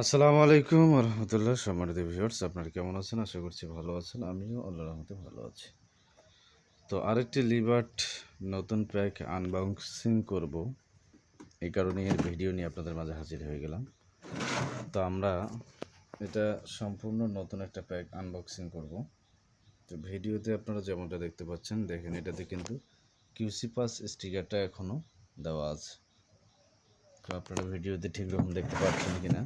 আসসালামু আলাইকুম রহমতুল্লাহ সম্মানিত ভিউয়ার্স আপনারা কেমন আছেন? আশা করছি ভালো আছেন। আমিও আল্লাহ রহমতে ভালো আছি। তো আরেকটি লিবার্ট নতুন প্যাক আনবক্সিং করব। এই কারণে এর ভিডিও নিয়ে আপনাদের মাঝে হাজির হয়ে গেলাম। তো আমরা এটা সম্পূর্ণ নতুন একটা প্যাক আনবক্সিং করব। তো ভিডিওতে আপনারা যেমনটা দেখতে পাচ্ছেন, দেখেন এটাতে কিন্তু কিউসি পাস স্টিকারটা এখনও দেওয়া আছে। তো আপনারা ভিডিওতে ঠিক রকম দেখতে পাচ্ছেন কি না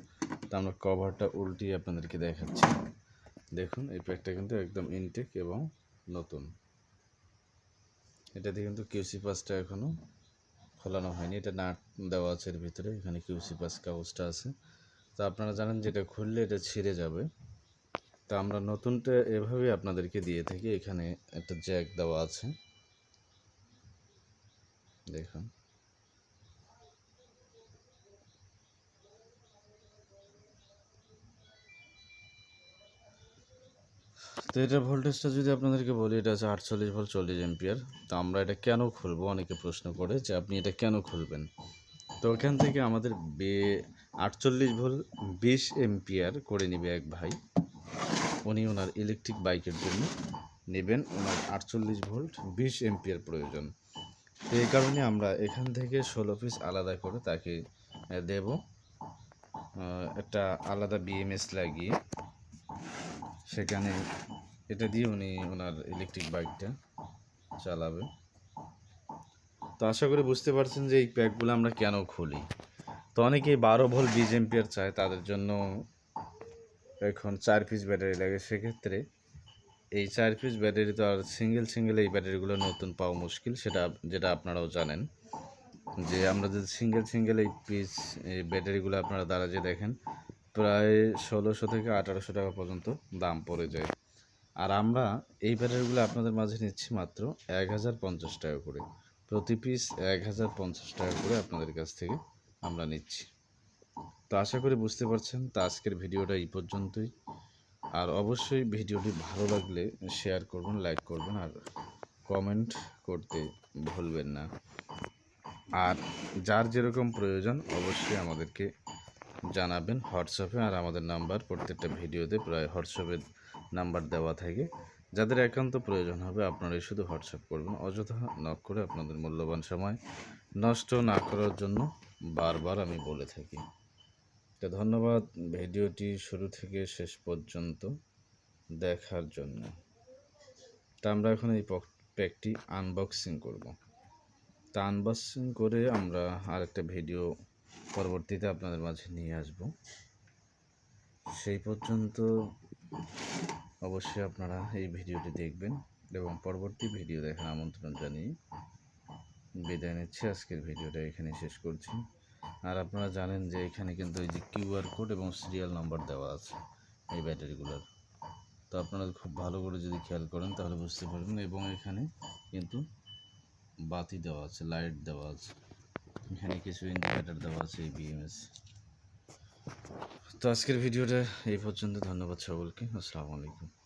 তো আমরা কভারটা উল্টিয়ে আপনাদেরকে দেখাচ্ছি। দেখুন, এই প্যাকটা কিন্তু একদম ইনটেক এবং নতুন। এটাতে কিন্তু কিউসি পাসটা এখনও খোলানো হয়নি। এটা নাট দেওয়া আছে এর ভিতরে, এখানে কিউসি পাস কাগজটা আছে। তো আপনারা জানেন যেটা খুললে এটা ছিঁড়ে যাবে। তা আমরা নতুনটা এভাবেই আপনাদেরকে দিয়ে থাকি। এখানে একটা জ্যাক দেওয়া আছে। দেখুন। তো এটা ভোল্টেজটা যদি আপনাদেরকে বলি, এটা আছে আটচল্লিশ ভোল্ট চল্লিশ এম্পিয়ার তো আমরা এটা কেন খুলবো? অনেকে প্রশ্ন করে যে আপনি এটা কেন খুলবেন? তো ওখান থেকে আমাদের বে, আটচল্লিশ ভোল্ট বিশ এম্পিয়ার করে নেবে এক ভাই। উনি ওনার ইলেকট্রিক বাইকের জন্য নেবেন ওনার আটচল্লিশ ভোল্ট বিশ এম্পিয়ার প্রয়োজন। তো এই কারণে আমরা এখান থেকে ষোলো পিস আলাদা করে তাকে দেব। একটা আলাদা বিএমএস লাগিয়ে সেখানে এটা দিয়ে উনি ওনার ইলেকট্রিক বাইকটা চালাবে। তো আশা করি বুঝতে পারছেন যে এই প্যাকগুলো আমরা কেন খুলি। তো অনেকেই বারো ভোল্ট বিশ এম্পিয়ার চায়, তাদের জন্য এখন চার পিস ব্যাটারি লাগে। সেক্ষেত্রে এই চার পিস ব্যাটারি তো আর সিঙ্গেল সিঙ্গেল এই ব্যাটারিগুলো নতুন পাওয়া মুশকিল। সেটা, যেটা আপনারাও জানেন যে আমরা যদি সিঙ্গেল সিঙ্গেল এই পিস এই ব্যাটারিগুলো আপনারা দ্বারা যে দেখেন প্রায় ষোলোশো থেকে আঠারোশো টাকা পর্যন্ত দাম পড়ে যায়। আর আমরা এই ব্যাটারিগুলো আপনাদের মাঝে নিচ্ছি মাত্র এক হাজার পঞ্চাশ টাকা করে। প্রতি পিস এক হাজার পঞ্চাশ টাকা করে আপনাদের কাছ থেকে আমরা নিচ্ছি। তো আশা করি বুঝতে পারছেন, তো আজকের ভিডিওটা এই পর্যন্তই। আর অবশ্যই ভিডিওটি ভালো লাগলে শেয়ার করবেন, লাইক করবেন আর কমেন্ট করতে ভুলবেন না। আর যার যেরকম প্রয়োজন অবশ্যই আমাদেরকে জানাবেন হোয়াটসঅ্যাপে আর আমাদের নাম্বার, প্রত্যেকটা ভিডিওতে প্রায় হোয়াটসঅ্যাপের নাম্বার দেওয়া থাকে। যাদের একান্ত প্রয়োজন হবে আপনারাই শুধু হোয়াটসঅ্যাপ করবেন, অযথা নক করে আপনাদের মূল্যবান সময় নষ্ট না করার জন্য বারবার আমি বলে থাকি। তো ধন্যবাদ ভিডিওটি শুরু থেকে শেষ পর্যন্ত দেখার জন্য। তা আমরা এখন এই প্যাকটি আনবক্সিং করব। তা আনবক্সিং করে আমরা আরেকটা ভিডিও পরবর্তীতে আপনাদের মাঝে নিয়ে আসব। সেই পর্যন্ত অবশ্যই আপনারা এই ভিডিওটি দেখবেন এবং পরবর্তী ভিডিও দেখার আমন্ত্রণ জানিয়ে বিদায় নিচ্ছি। আজকের ভিডিওটা এখানে শেষ করছি। আর আপনারা জানেন যে এখানে কিন্তু এই যে কিউআর কোড এবং সিরিয়াল নাম্বার দেওয়া আছে এই ব্যাটারিগুলোর। তো আপনারা খুব ভালো করে যদি খেয়াল করেন তাহলে বুঝতে পারবেন। এবং এখানে কিন্তু বাতি দেওয়া আছে, লাইট দেওয়া আছে। এখানে কিছু ইন্ডিকেটার দেওয়া আছে বিএমএস তো আজকের ভিডিওটা এই পর্যন্ত। ধন্যবাদ সকলকে। আসসালামু আলাইকুম।